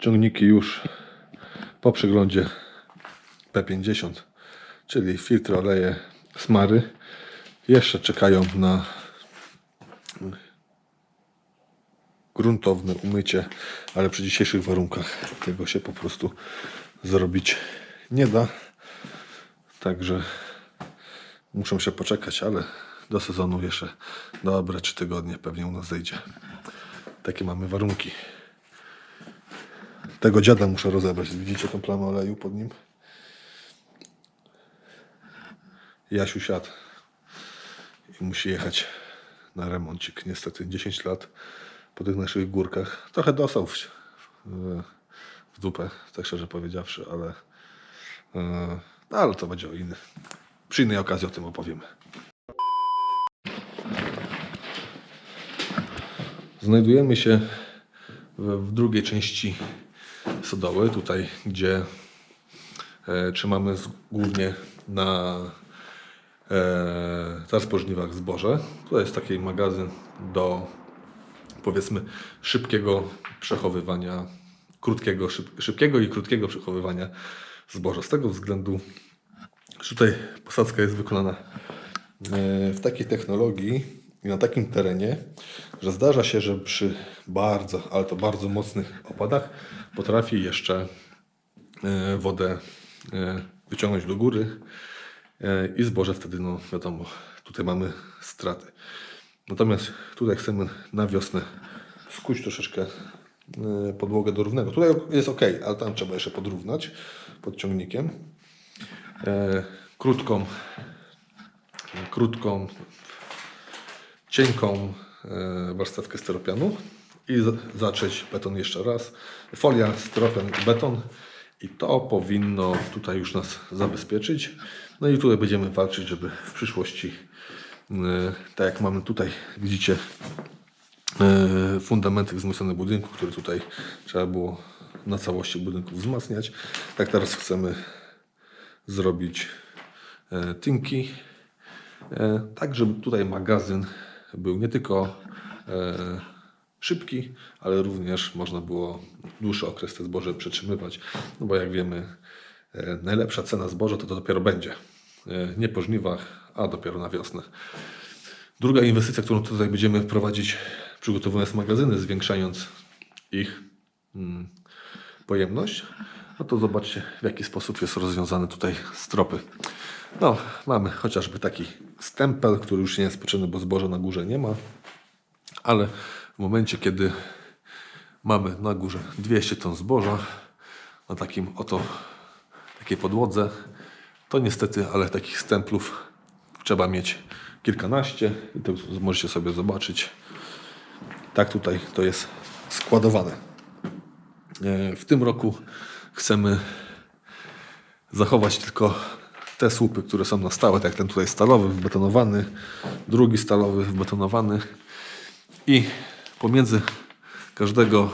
Ciągniki już po przeglądzie P50, czyli filtry, oleje, smary. Jeszcze czekają na gruntowne umycie, ale przy dzisiejszych warunkach tego się po prostu zrobić nie da. Także muszą się poczekać, ale do sezonu jeszcze dobre 3 tygodnie pewnie u nas zejdzie. Takie mamy warunki. Tego dziada muszę rozebrać. Widzicie tą plamę oleju pod nim? Jasiu siadł i musi jechać na remoncik. Niestety 10 lat po tych naszych górkach. Trochę dostał w, w, dupę, tak szczerze powiedziawszy, ale, no, ale to będzie o inny. Przy innej okazji o tym opowiemy. Znajdujemy się w drugiej części Sodoły, tutaj gdzie e, trzymamy głównie na e, zaraz po żniwach zboże. To jest taki magazyn do powiedzmy szybkiego przechowywania, krótkiego, szyb, szybkiego i krótkiego przechowywania zboża. Z tego względu, że tutaj posadzka jest wykonana e, w takiej technologii i na takim terenie, że zdarza się, że przy bardzo, ale to bardzo mocnych opadach potrafi jeszcze e, wodę e, wyciągnąć do góry e, i zboże wtedy, no wiadomo, tutaj mamy straty. Natomiast tutaj chcemy na wiosnę skuć troszeczkę podłogę do równego. Tutaj jest ok, ale tam trzeba jeszcze podrównać pod ciągnikiem. Krótką, krótką, cienką e, warstewkę styropianu i zacząć beton jeszcze raz. Folia, styropian i beton. I to powinno tutaj już nas zabezpieczyć. No i tutaj będziemy walczyć, żeby w przyszłości, e, tak jak mamy tutaj, widzicie, e, fundamenty wzmocnione budynku, który tutaj trzeba było na całości budynku wzmacniać. Tak teraz chcemy zrobić tynki, e, tak żeby tutaj magazyn był nie tylko e, szybki, ale również można było dłuższy okres te zboże przetrzymywać, no bo jak wiemy e, najlepsza cena zboża to, to dopiero będzie, e, nie po żniwach, a dopiero na wiosnę. Druga inwestycja, którą tutaj będziemy prowadzić, przygotowując magazyny, zwiększając ich mm, pojemność, no to zobaczcie w jaki sposób jest rozwiązane tutaj stropy. No, mamy chociażby taki stempel, który już nie jest potrzebny, bo zboża na górze nie ma, ale w momencie, kiedy mamy na górze 200 ton zboża na takim oto takiej podłodze, to niestety, ale takich stemplów trzeba mieć kilkanaście i to możecie sobie zobaczyć. Tak tutaj to jest składowane. E, W tym roku chcemy zachować tylko te słupy, które są na stałe, tak jak ten tutaj stalowy, wbetonowany, drugi stalowy, wbetonowany i pomiędzy każdego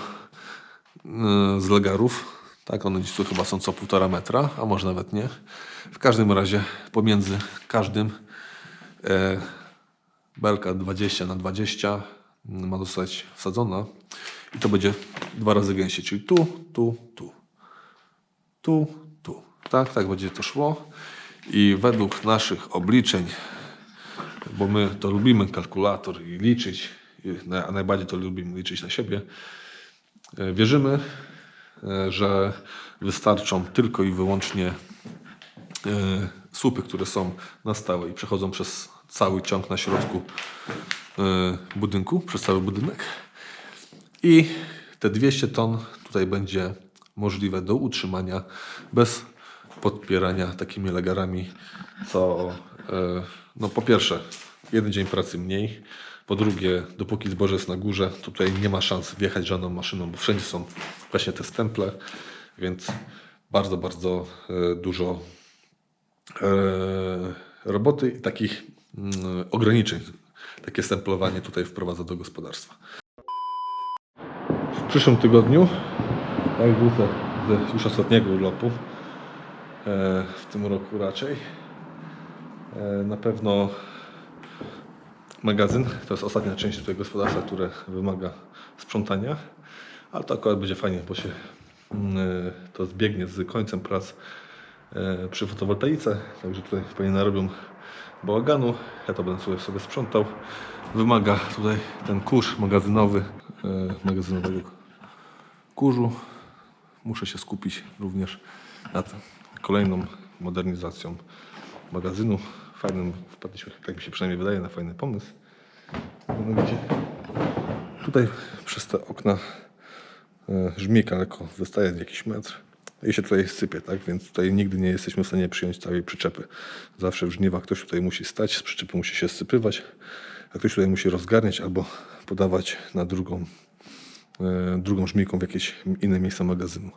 e, z legarów, tak one gdzieś tu chyba są co półtora metra, a może nawet nie. W każdym razie pomiędzy każdym e, belka 20 na 20 ma zostać wsadzona i to będzie dwa razy gęściej, czyli tu, tu, tu, tu, tu. Tak, tak będzie to szło i według naszych obliczeń, bo my to lubimy kalkulator i liczyć, a najbardziej to lubimy liczyć na siebie, e, wierzymy, e, że wystarczą tylko i wyłącznie e, słupy, które są na stałe i przechodzą przez cały ciąg na środku budynku, przez cały budynek. I te 200 ton tutaj będzie możliwe do utrzymania bez podpierania takimi legarami, co e, no po pierwsze jeden dzień pracy mniej, po drugie dopóki zboże jest na górze, tutaj nie ma szans wjechać żadną maszyną, bo wszędzie są właśnie te stemple, więc bardzo, bardzo e, dużo e, roboty i takich mm, ograniczeń. Takie stemplowanie tutaj wprowadza do gospodarstwa. W przyszłym tygodniu, jak wrócę z już ostatniego urlopu, w tym roku raczej, e, na pewno magazyn, to jest ostatnia część tutaj gospodarstwa, które wymaga sprzątania, ale to akurat będzie fajnie, bo się mm, to zbiegnie z końcem prac e, przy fotowoltaice, także tutaj pewnie narobią bałaganu. Ja to będę sobie, sobie sprzątał. Wymaga tutaj ten kurz magazynowy, e, magazynowego kurzu. Muszę się skupić również nad kolejną modernizacją magazynu. Fajnym, wpadliśmy, tak mi się przynajmniej wydaje, na fajny pomysł. Mianowicie tutaj przez te okna e, żmika lekko wystaje jakiś metr i się tutaj sypie, tak? Więc tutaj nigdy nie jesteśmy w stanie przyjąć całej przyczepy. Zawsze w żniwach ktoś tutaj musi stać, z przyczepy musi się sypywać, a ktoś tutaj musi rozgarniać albo podawać na drugą, e, drugą żmiką w jakieś inne miejsce magazynu.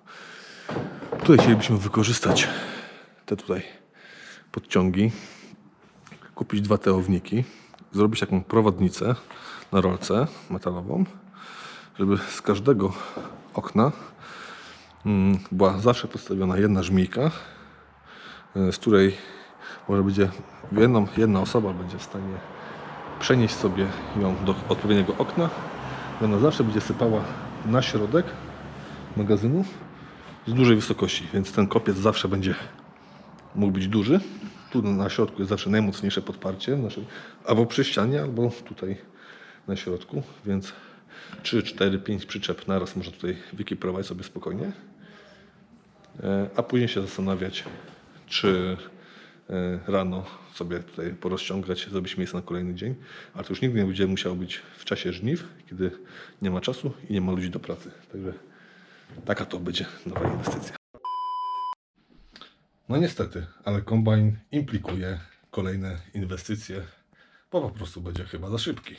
Tutaj chcielibyśmy wykorzystać te tutaj podciągi, kupić dwa teowniki, zrobić taką prowadnicę na rolce metalową, żeby z każdego okna mm, była zawsze postawiona jedna żmijka, y, z której może będzie jedną, jedna osoba będzie w stanie przenieść sobie ją do odpowiedniego okna. Ona zawsze będzie sypała na środek magazynu z dużej wysokości, więc ten kopiec zawsze będzie mógł być duży. Tu na środku jest zawsze najmocniejsze podparcie, albo przy ścianie, albo tutaj na środku, więc 3, 4, 5 przyczep naraz można tutaj wykiprować sobie spokojnie. E, A później się zastanawiać, czy e, rano sobie tutaj porozciągać, zrobić miejsce na kolejny dzień, ale to już nigdy nie będzie musiało być w czasie żniw, kiedy nie ma czasu i nie ma ludzi do pracy. Także taka to będzie nowa inwestycja. No niestety, ale kombajn implikuje kolejne inwestycje, bo po prostu będzie chyba za szybki.